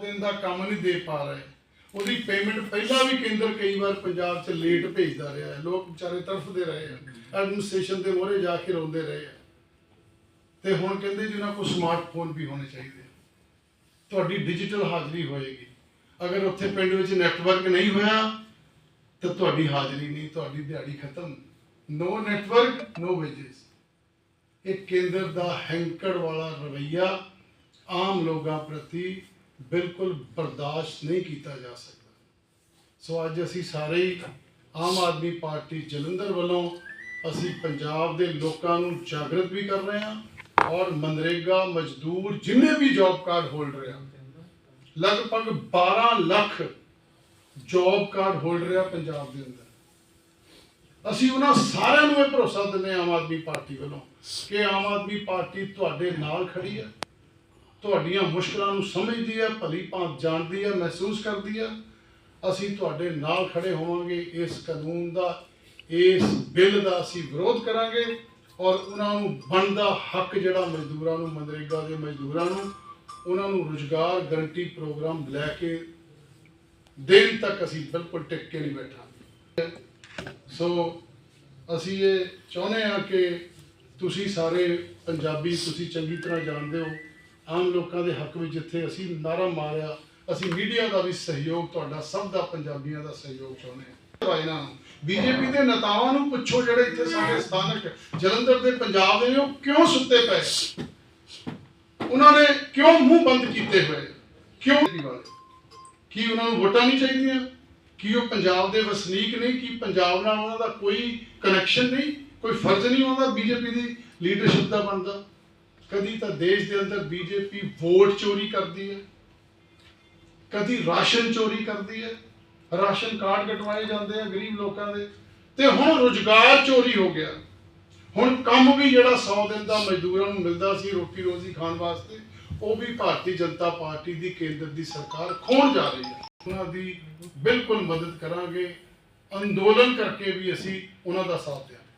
ਦਿਨ ਦਾ ਕੰਮ ਨਹੀਂ ਦੇ ਪਾ ਰਹੇ। ਉਹਦੀ ਪੇਮੈਂਟ ਪਹਿਲਾਂ ਵੀ ਕੇਂਦਰ ਕਈ ਵਾਰ ਪੰਜਾਬ 'ਚ ਲੇਟ ਭੇਜਦਾ ਰਿਹਾ ਹੈ। ਲੋਕ ਵਿਚਾਰੇ ਤਰਫਦੇ ਰਹੇ ਆ ਐਡਮਿਨਿਸਟ੍ਰੇਸ਼ਨ ਦੇ ਮੋਹਰੇ ਜਾ ਕੇ ਰੋਂਦੇ ਰਹੇ ਆ ਤੇ ਹੁਣ ਕਹਿੰਦੇ ਜੀ ਉਹਨਾਂ ਕੋਲ ਸਮਾਰਟਫੋਨ ਵੀ ਹੋਣੇ ਚਾਹੀਦੇ ਤੁਹਾਡੀ ਡਿਜੀਟਲ ਹਾਜ਼ਰੀ ਹੋਏਗੀ। ਅਗਰ ਉੱਥੇ ਪਿੰਡ ਵਿੱਚ ਨੈਟਵਰਕ ਨਹੀਂ ਹੋਇਆ, ਤਾਂ ਤੁਹਾਡੀ ਹਾਜ਼ਰੀ ਨਹੀਂ, ਤੁਹਾਡੀ ਦਿਹਾੜੀ ਖਤਮ। ਨੋ ਨੈਟਵਰਕ ਨੋ ਵੇਜਸ ਇਹ ਕੇਂਦਰ ਦਾ ਹੈਂਕੜ ਵਾਲਾ ਰਵਈਆ ਆਮ ਲੋਕਾਂ ਪ੍ਰਤੀ ਬਿਲਕੁਲ ਬਰਦਾਸ਼ਤ ਨਹੀਂ ਕੀਤਾ ਜਾ ਸਕਦਾ। ਸੋ ਅੱਜ ਅਸੀਂ ਸਾਰੇ ਹੀ ਆਮ ਆਦਮੀ ਪਾਰਟੀ ਜਲੰਧਰ ਵੱਲੋਂ ਅਸੀਂ ਪੰਜਾਬ ਦੇ ਲੋਕਾਂ ਨੂੰ ਜਾਗਰਤ ਵੀ ਕਰ ਰਹੇ ਹਾਂ ਔਰ ਮਨਰੇਗਾ ਮਜ਼ਦੂਰ ਜਿੰਨੇ ਵੀ ਜੌਬ ਕਾਰਡ ਹੋਲਡਰ ਆ, ਲਗਭਗ 12 ਲੱਖ ਜੌਬ ਕਾਰਡ ਹੋਲਡਰ ਆ ਪੰਜਾਬ ਦੇ ਅੰਦਰ। ਅਸੀਂ ਉਹਨਾਂ ਸਾਰਿਆਂ ਨੂੰ ਇਹ ਭਰੋਸਾ ਦਿੰਦੇ ਹਾਂ ਆਮ ਆਦਮੀ ਪਾਰਟੀ ਵੱਲੋਂ ਕਿ ਆਮ ਆਦਮੀ ਪਾਰਟੀ ਤੁਹਾਡੇ ਨਾਲ ਖੜੀ ਹੈ। ਤੁਹਾਡੀਆਂ ਮੁਸ਼ਕਲਾਂ ਨੂੰ ਸਮਝਦੀ ਹੈ ਭਲੀ ਭਾਂਤ ਜਾਣਦੀ ਹੈ ਮਹਿਸੂਸ ਕਰਦੀ ਹੈ ਅਸੀਂ ਤੁਹਾਡੇ ਨਾਲ ਖੜੇ ਹੋਵਾਂਗੇ, ਇਸ ਕਾਨੂੰਨ ਦਾ, ਇਸ ਬਿੱਲ ਦਾ ਅਸੀਂ ਵਿਰੋਧ ਕਰਾਂਗੇ ਔਰ ਉਹਨਾਂ ਨੂੰ ਬਣਦਾ ਹੱਕ ਜਿਹੜਾ ਮਜ਼ਦੂਰਾਂ ਨੂੰ, ਮਨਰੇਗਾ ਦੇ ਮਜ਼ਦੂਰਾਂ ਨੂੰ, ਉਹਨਾਂ ਨੂੰ ਰੁਜ਼ਗਾਰ ਗਰੰਟੀ ਪ੍ਰੋਗਰਾਮ ਲੈ ਕੇ ਦੇਰ ਤੱਕ ਅਸੀਂ ਬਿਲਕੁਲ ਟਿਕ ਕੇ ਨਹੀਂ ਬੈਠਾਂਗੇ ਸੋ ਅਸੀਂ ਇਹ ਚਾਹੁੰਦੇ ਹਾਂ ਕਿ ਤੁਸੀਂ ਸਾਰੇ ਪੰਜਾਬੀ ਤੁਸੀਂ ਚੰਗੀ ਤਰ੍ਹਾਂ ਜਾਣਦੇ ਹੋ। ਆਮ ਲੋਕਾਂ ਦੇ ਹੱਕ ਵਿੱਚ ਜਿੱਥੇ ਅਸੀਂ ਨਾਰਾ ਮਾਰਿਆ, ਅਸੀਂ ਮੀਡੀਆ ਦਾ ਵੀ ਸਹਿਯੋਗ, ਤੁਹਾਡਾ ਸਭ ਦਾ ਪੰਜਾਬੀਆਂ ਦਾ ਸਹਿਯੋਗ ਚਾਹੁੰਦੇ ਹਾਂ। ਇਹਨਾਂ ਨੂੰ, ਬੀਜੇਪੀ ਦੇ ਨੇਤਾਵਾਂ ਨੂੰ ਪੁੱਛੋ ਜਿਹੜੇ ਇੱਥੇ ਸਾਡੇ ਸਥਾਨਕ ਜਲੰਧਰ ਦੇ ਪੰਜਾਬ ਦੇ ਨੇ, ਉਹ ਕਿਉਂ ਸੁੱਤੇ ਪਏ? ਉਹਨਾਂ ਨੇ ਕਿਉਂ ਮੂੰਹ ਬੰਦ ਕੀਤੇ ਹੋਏ? ਕਿਉਂ ਨਹੀਂ ਵਾਲੇ ਕੀ ਉਹਨਾਂ ਨੂੰ ਵੋਟਾਂ ਨਹੀਂ ਚਾਹੀਦੀਆਂ? ਕੀ ਉਹ ਪੰਜਾਬ ਦੇ ਵਸਨੀਕ ਨਹੀਂ ਕੀ ਪੰਜਾਬ ਨਾਲ ਉਹਨਾਂ ਦਾ ਕੋਈ ਕਨੈਕਸ਼ਨ ਨਹੀਂ? ਕੋਈ ਫਰਜ਼ ਨਹੀਂ ਉਹਨਾਂ ਦਾ ਬੀਜੇਪੀ ਦੀ ਲੀਡਰਸ਼ਿਪ ਦਾ ਬਣਦਾ? ਕਦੀ ਤਾਂ ਦੇਸ਼ ਦੇ ਅੰਦਰ ਬੀਜੇਪੀ ਵੋਟ ਚੋਰੀ ਕਰਦੀ ਹੈ, ਕਦੀ ਰਾਸ਼ਨ ਚੋਰੀ ਕਰਦੀ ਹੈ, ਰਾਸ਼ਨ ਕਾਰਡ ਕਟਵਾਏ ਜਾਂਦੇ ਆ ਗਰੀਬ ਲੋਕਾਂ ਦੇ, ਤੇ ਹੁਣ ਰੁਜ਼ਗਾਰ ਚੋਰੀ ਹੋ ਗਿਆ। ਹੁਣ ਕੰਮ ਵੀ ਜਿਹੜਾ 100 ਦਿਨ ਦਾ ਮਜ਼ਦੂਰਾਂ ਨੂੰ ਮਿਲਦਾ ਸੀ ਰੋਟੀ ਰੋਜ਼ੀ ਖਾਣ ਵਾਸਤੇ, ਉਹ ਵੀ ਭਾਰਤੀ ਜਨਤਾ ਪਾਰਟੀ ਦੀ ਕੇਂਦਰ ਦੀ ਸਰਕਾਰ ਖੋਣ ਜਾ ਰਹੀ ਹੈ। ਉਹਨਾਂ ਦੀ ਬਿਲਕੁਲ ਮਦਦ ਕਰਾਂਗੇ, ਅੰਦੋਲਨ ਕਰਕੇ ਵੀ ਅਸੀਂ ਉਹਨਾਂ ਦਾ ਸਾਥ ਦਿਆਂਗੇ।